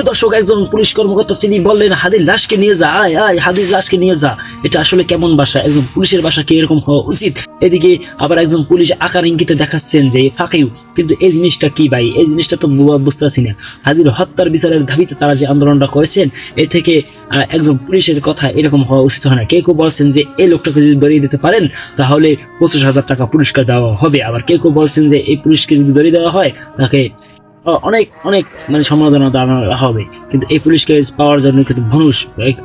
প্রিয় দর্শক, একজন পুলিশ কর্মকর্তা তিনি বললেন হাদির লাশকে নিয়ে যা, আয় আয় হাদির লাশকে নিয়ে যা। এটা আসলে কেমন বাসা একজন পুলিশের বাসা কি এরকম হওয়া উচিত? এদিকে আবার একজন পুলিশ আকার ইঙ্গিতে দেখাচ্ছেন যে, ফাঁকেও, কিন্তু এই জিনিসটা কি ভাই? এই জিনিসটা তো বু- বুঝতেছি না। হাদির হত্যার বিচারের দাবিতে তারা যে আন্দোলনটা করেছেন, এ থেকে একজন পুলিশের কথা এরকম হওয়া উচিত হয় না। কেউ কেউ বলছেন যে, এই লোকটাকে যদি ধরিয়ে দিতে পারেন, তাহলে পঁচিশ হাজার টাকা পুরস্কার দেওয়া হবে। আবার কেউ কেউ বলছেন যে, এই পুলিশকে যদি ধরিয়ে দেওয়া হয়, তাকে অনেক অনেক মানে দেওয়া হবে। কিন্তু এই পুলিশকে পাওয়ার জন্য কিন্তু মানুষ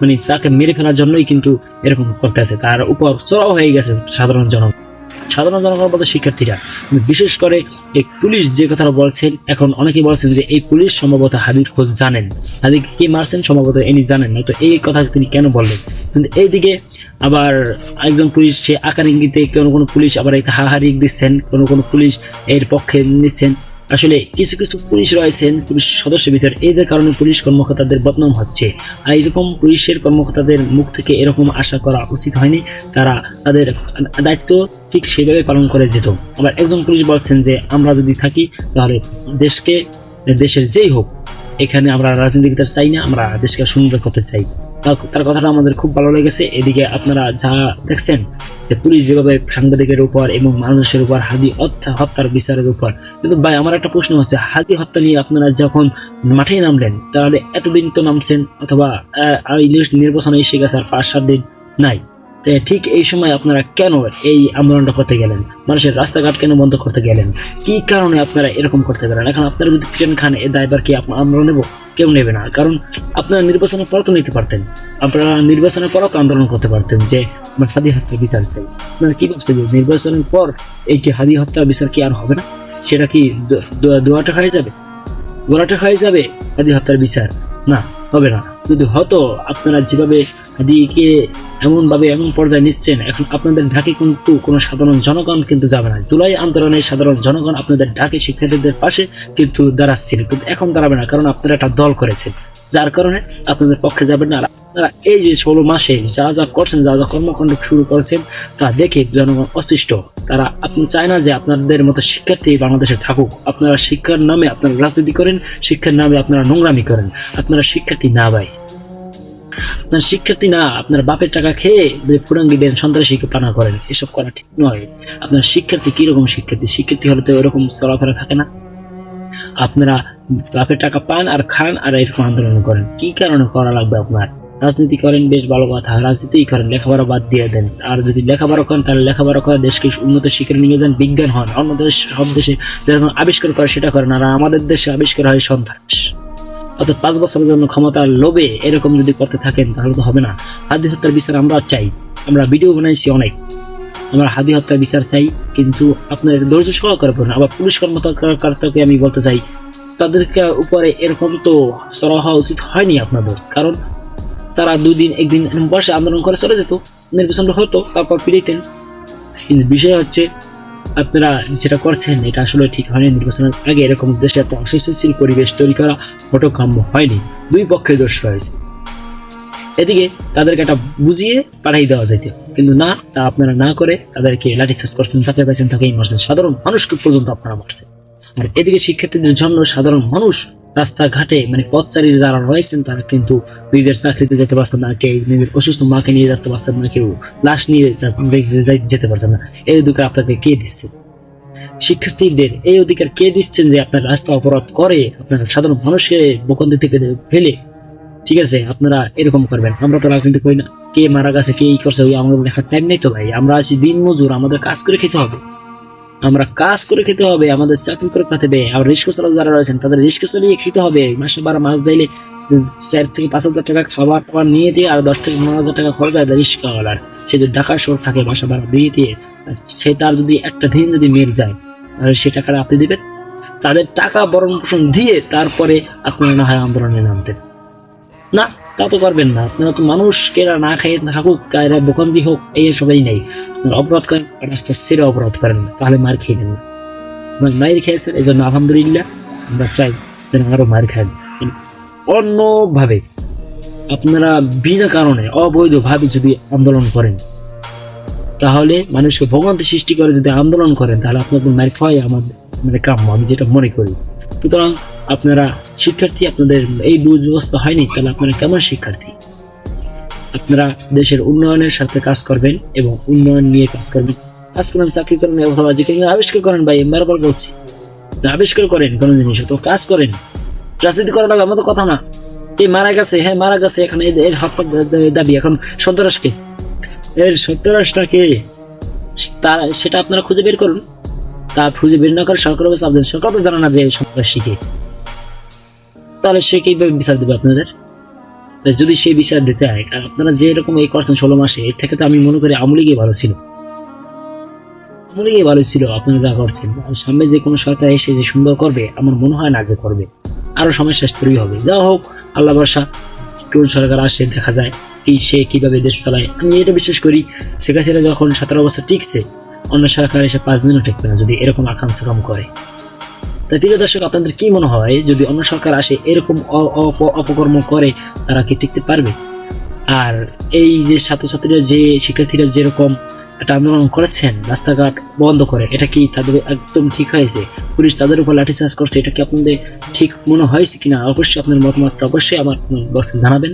মানে তাকে মেরে ফেলার জন্যই কিন্তু এরকম করতে আছে তার উপর চড়াও হয়ে গেছে সাধারণ জনগণ। সাধারণ জনগণ বলতে শিক্ষার্থীরা বিশেষ করে এই পুলিশ যে কথাটা বলছেন, এখন অনেকেই বলছেন যে এই পুলিশ সম্ভবত হাদির খোঁজ জানেন। হাদিকে কে মারছেন সম্ভবত ইনি জানেন না, তো এই কথা তিনি কেন বললেন? কিন্তু এইদিকে আবার একজন পুলিশ, সে আকার ইঙ্গিতে কোনো কোনো পুলিশ আবার হাহারি দিচ্ছেন, কোনো কোনো পুলিশ এর পক্ষে নিচ্ছেন। আসলে কিছু কিছু পুলিশ রয়েছেন, পুলিশ সদস্য ভিতরে। এদের কারণে পুলিশ কর্মকর্তাদের বদনাম হচ্ছে। আর এরকম পুলিশের কর্মকর্তাদের মুখ থেকে এরকম আশা করা উচিত হয়নি। তারা তাদের দায়িত্ব ঠিক সেভাবে পালন করে যেত। আবার একজন পুলিশ বলছেন যে, আমরা যদি থাকি, তাহলে দেশকে, দেশের যেই হোক, এখানে আমরা রাজনীতিবিদদের চাই না, আমরা দেশকে সুন্দর করতে চাই। তার কথাটা আমাদের খুব ভালো লেগেছে। এদিকে আপনারা যা দেখছেন যে পুলিশ যেভাবে সাংবাদিকের উপর এবং মানুষের উপর হাদি হত্যা, হত্যার বিচারের উপর। কিন্তু ভাই, আমার একটা প্রশ্ন হচ্ছে হাদি হত্যা নিয়ে আপনারা যখন মাঠে নামলেন, তাহলে এতদিন তো নামছেন, অথবা নির্বাচনে এসে গেছে আর পাঁচ সাত দিন নাই। ঠিক এই সময় আপনারা কেন এই আন্দোলনটা করতে গেলেন? মানুষের রাস্তাঘাট কেন বন্ধ করতে গেলেন? কি কারণে আপনারা এরকম করতে গেলেন? এখন আপনারা যদি পিছন খান, এ দায়বার কি আমরা নেব? কেউ নেবে না। কারণ আপনারা নির্বাচনের পর তো নিতে পারতেন। আপনারা নির্বাচনের পরও তো আন্দোলন করতে পারতেন যে, আমরা হাদি হত্যা বিচার চাই। আপনারা কি ভাবছেন যে, নির্বাচনের পর এই যে হাদি হত্যা বিচার কি আর হবে না? সেটা কি দোয়াটা হয়ে যাবে? গোলাটা হয়ে যাবে হাদি হত্যার বিচার? না, হবে না। যদি হতো, আপনারা যেভাবে হাদিকে এমনভাবে এমন পর্যায়ে নিচ্ছেন এখন আপনাদের ঢাকে কিন্তু কোনো সাধারণ জনগণ কিন্তু যাবে না। জুলাই আন্দোলনে সাধারণ জনগণ আপনাদের ঢাকে শিক্ষার্থীদের পাশে কিন্তু দাঁড়াচ্ছিল, কিন্তু এখন দাঁড়াবে না, কারণ আপনারা একটা দল করেছেন। যার কারণে আপনাদের পক্ষে যাবেন না। আপনারা এই যে ষোলো মাসে যা যা করছেন, যা যা কর্মকাণ্ড শুরু করেছেন, তা দেখে জনগণ অসৃষ্ট তারা, আপনি চায় না যে আপনাদের মতো শিক্ষার্থী বাংলাদেশে থাকুক। আপনারা শিক্ষার নামে আপনারা রাজনীতি করেন, শিক্ষার নামে আপনারা নোংরামি করেন। আপনারা শিক্ষার্থী না ভাই। আপনার শিক্ষার্থী না, আপনার বাপের টাকা খেয়ে ফুরাঙ্গি দেন সন্ত্রাসীকে পানা করেন, এসব করা ঠিক নয়। আপনার শিক্ষার্থী কীরকম শিক্ষার্থী? শিক্ষার্থী হলে তো এরকম চলাফেরা থাকে না। আপনারা বাপের টাকা পান আর খান আর এরকম আন্দোলন করেন। কি কারণে করা লাগবে আপনার? রাজনীতি করেন, বেশ ভালো কথা। রাজনীতিই করেন, লেখাপড়া বাদ দিয়ে দেন। আর যদি লেখাপড়া করেন, তাহলে লেখাপড়া করে দেশকে উন্নত শিখে নিয়ে যান, বিজ্ঞান হন। অন্য দেশ, সব দেশে যেরকম আবিষ্কার করে, সেটা করেন। আর আমাদের দেশে আবিষ্কার হয় সন্ত্রাস। অর্থাৎ পাঁচ বছরের জন্য ক্ষমতার লোভে এরকম যদি করতে থাকেন, তাহলে তো হবে না। হাদি হত্যার বিচার আমরা চাই। আমরা ভিডিও বানাইছি অনেক। আমরা হাদি হত্যার বিচার চাই, কিন্তু আপনার ধৈর্য সহকারে করুন আবার পুলিশ কর্মকর্তাকে আমি বলতে চাই, তাদেরকে উপরে এরকম তো চড়া হওয়া উচিত হয়নি আপনাদের। কারণ তারা দুই দিন একদিন বসে আন্দোলন করে চলে যেত, নির্বাচন হতো, তারপর ফিরিতেন। কিন্তু বিষয় হচ্ছে আপনারা যেটা করছেন, এটা আসলে ঠিক হয়নি। নির্বাচনের আগে এরকম দেশে একটা পরিবেশ তৈরি করা মোটো হয়নি। দুই পক্ষে দোষ রয়েছে। এদিকে তাদেরকে একটা বুঝিয়ে পাঠিয়ে দেওয়া যেত কিন্তু না, তা আপনারা না করে তাদেরকে লাঠিচার্জ করছেন, তাকে পাইছেন, তাকেই মারছেন। সাধারণ মানুষকে পর্যন্ত আপনারা মারছেন। আর এদিকে শিক্ষার্থীদের জন্য সাধারণ মানুষ রাস্তাঘাটে মানে পথচারী যারা রয়েছেন, তারা কিন্তু নিজের চাকরিতে যেতে পারছেন না, কেউ নিজের অসুস্থ মাকে নিয়ে যেতে পারছেন না, কেউ লাশ নিয়ে যেতে পারছেন না। এই অধিকার আপনাকে কে দিচ্ছে? শিক্ষার্থীদের এই অধিকার কে দিচ্ছেন যে আপনার রাস্তা অপরাধ করে, আপনার সাধারণ মানুষকে বকন্দি থেকে ফেলে? ঠিক আছে, আপনারা এরকম করবেন। আমরা তো রাজনীতি করি না। কে মারা গেছে, কে এই করছে, ওই আমাদের দেখার টাইম নেই তো ভাই। আমরা আছি দিন মজুর আমাদের কাজ করে খেতে হবে। আমরা কাজ করে খেতে হবে, আমাদের চাকরি করে খেতে হবে আর রিস্ক চালক যারা রয়েছেন, তাদের রিস্ক চালিয়ে খেতে হবে। মাসে বারো মাস যাইলে চার থেকে পাঁচ হাজার টাকা খাবার টাবার নিয়ে দিয়ে আর দশ থেকে পনেরো হাজার টাকা খরচ হয় রিস্কাওয়ালার সে যদি ঢাকা শহর থাকে বাসা ভাড়া দিয়ে দিয়ে সে তার যদি একটা দিন যদি মেরে যায়, তাহলে সে টাকাটা আপনি দেবেন। তাদের টাকা বরণ পোষণ দিয়ে তারপরে আপনারা না হয় আন্দোলনে নামতেন। না তা তো পারবেন না। আপনারা তো মানুষ, কেরা না খেয়ে থাকুক, কায়রা বোকান্দি হোক, এই সবাই নেই। আপনারা অপরাধ করেন রাস্তা সেরে অপরাধ করেন না, তাহলে মার খেয়ে নেন আপনার মায়ের খেয়েছেন এই জন্য আলহামদুলিল্লাহ, আমরা চাই যেন আরও মার খান। অন্যভাবে, আপনারা বিনা কারণে, অবৈধভাবে যদি আন্দোলন করেন, তাহলে মানুষকে ভোগান্তি সৃষ্টি করে যদি আন্দোলন করেন, তাহলে আপনাদের মার খাওয়াই আমাদের মানে কাম্য, আমি যেটা মনে করি। সুতরাং আপনারা শিক্ষার্থী, আপনাদের এই বুঝ ব্যবস্থা হয়নি, তাহলে আপনারা কেমন শিক্ষার্থী? আপনারা দেশের উন্নয়নের সাথে কাজ করবেন এবং উন্নয়ন নিয়ে কাজ করবেন। কাজ করেন, চাকরি করেন, অথবা যে কোনো আবিষ্কার করেন ভাই বারবার বলছি। আবিষ্কার করেন কোনো জিনিস তো কাজ করেন। রাজনীতি করা লাগবে আমাদের কথা না। এই মারা গেছে? হ্যাঁ মারা গেছে, এখানে এর- হত্যা দাবি, এখন সন্ত্রাসকে। এর সন্ত্রাসটাকে তা, সেটা আপনারা খুঁজে বের করুন। তা খুঁজে বের না করে সরকার দেন সরকার তো জানা না যে সন্ত্রাসীকে তাহলে সে কীভাবে বিচার দেবে আপনাদের? যদি সে বিচার দিতে হয়, আর আপনারা যে এরকম এই করছেন ষোলো মাসে, এর থেকে তো আমি মনে করি আমলিগই ভালো ছিল। আমলিগই ভালো ছিল, আপনারা যা করছেন। আর সামনে যে কোনো সরকার এসে যে সুন্দর করবে, আমার মনে হয় না যে করবে। আরও সময় শেষ করেই হবে। যা হোক, আল্লাহ বর্ষা কোন সরকার আসে, দেখা যায় কি সে কীভাবে দেশ চালায়। আমি এটা বিশ্বাস করি হাসিনা যখন সতেরো বছর টিকছে, অন্য সরকার এসে পাঁচ দিনও টিকবে না যদি এরকম আকাম সাকাম করে। তাই প্রিয় দর্শক, আপনাদের কি মনে হয়, যদি অন্য সরকার আসে, এরকম অপকর্ম করে, তারা কি টিকতে পারবে? আর এই যে ছাত্রছাত্রীরা যে, শিক্ষার্থীরা যেরকম একটা আন্দোলন করেছেন, রাস্তাঘাট বন্ধ করে, এটা কি তাদের একদম ঠিক হয়েছে? পুলিশ তাদের উপর লাঠিচার্জ করছে, এটা কি আপনাদের ঠিক মনে হয়েছে কিনা? অবশ্যই আপনার মতামতটা অবশ্যই আমার বক্সে জানাবেন।